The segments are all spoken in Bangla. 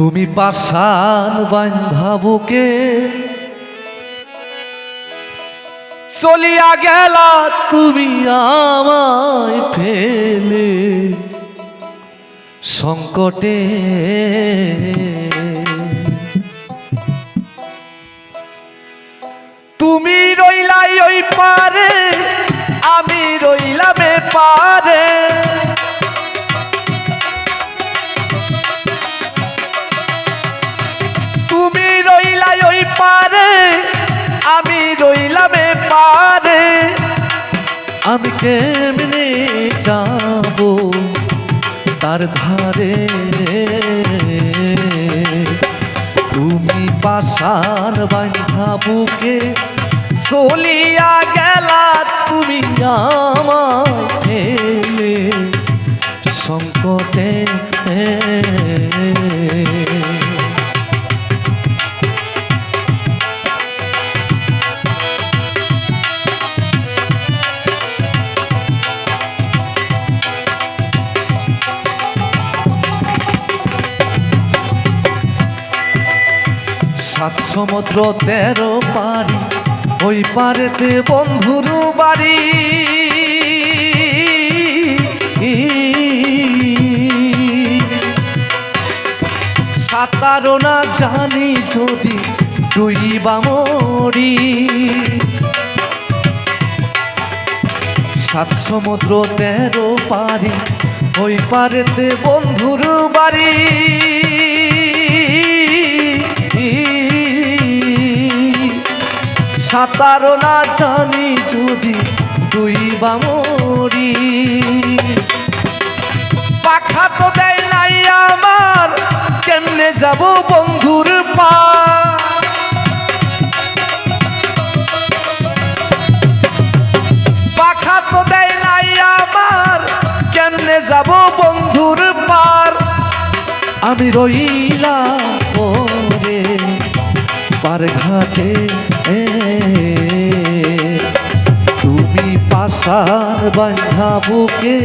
তুমি পাশান বান্ধা বুকে। চলিয়া গেলা তুমি আমায় ফেলে। সংকটে তুমি রইলাই ওই পারে, আমি রইলাম পারে। পারে আমি কেমনে যাব তার ধারে? তুমি পাশান বান্ধা বুকে চলিয়া গেলা, তুমি ফেলে সংকটে। সাত সমুদ্র, তেরো পারি, ওই পারেতে বন্ধুর বাড়ি। সাঁতারো না জানি যদি ডুইবা মরি। সাত সমুদ্র, তেরো পারি, ওই পারেতে বন্ধুর বাড়ি। সাঁতারো না জানি যদি তুই বামরি পাখা তো দেয় নাই আমার, কেমনে যাব বন্ধুর পা? পাখা তো দেয় নাই আমার, কেমনে যাব বন্ধুর পার? আমি রইলাম পার ঘাটে তুমি পাশার বান্ধা বুকে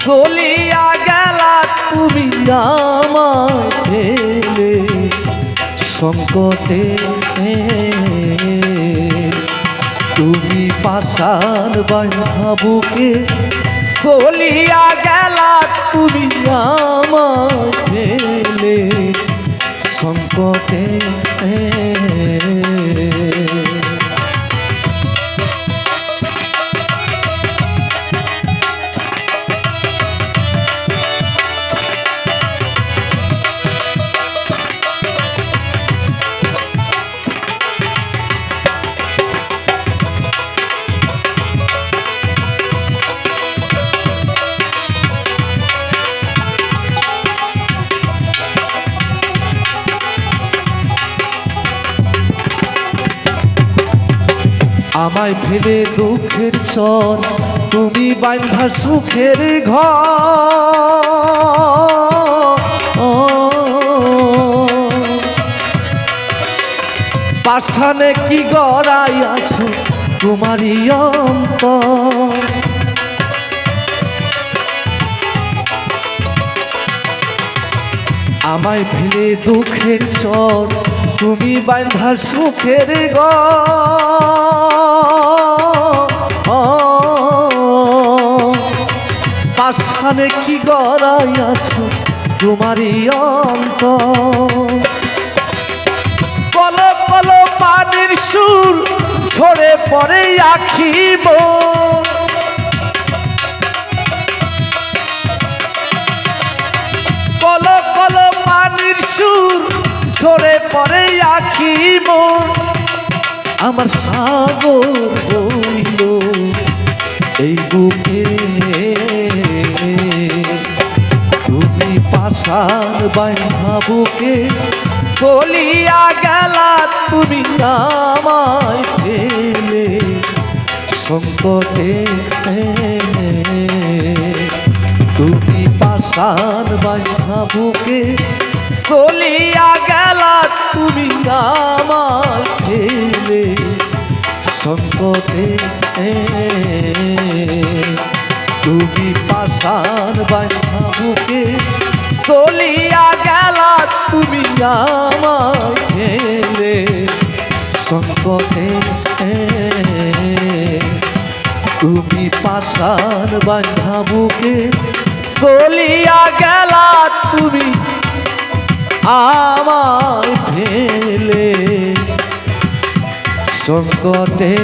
চলিয়া গেলা তুমি আমার সংকটে তুমি পাশার বান্ধা বুকে চলিয়া গেলা তুমি আমার সংকটে আমায় ফেলে দুঃখের চর, তুমি বান্ধা সুখের ঘর। পাশানে কি গড়াই আছো তোমারই অন্তর? আমায় ফেলে দুঃখের চর, তুমি বান্ধা সুখের ঘর। পাশানে কি গড়াই আছো তোমারই অন্তর? কল কল পানির সুর ঝরে পড়ে আখিব কল কল পানির সুর ঝরে পড়ে আখিব আমার সাগর হইল এই বুকে। পাশার বান্ধা বুকে চলিয়া গেলা তুমি আমায় ফেলে সংকটে তুমি পাশার বান্ধা বুকে চলিয়া গেলা তুমি আমায় ফেলে সংকটে তুমি পাশার বুকে চলিয়া গেলা, তুমি ফেলে সংকটে তুমি পাশার বাঁধা বুকে চলিয়া গেলা, তুমি আমায় ফেলে সংকটে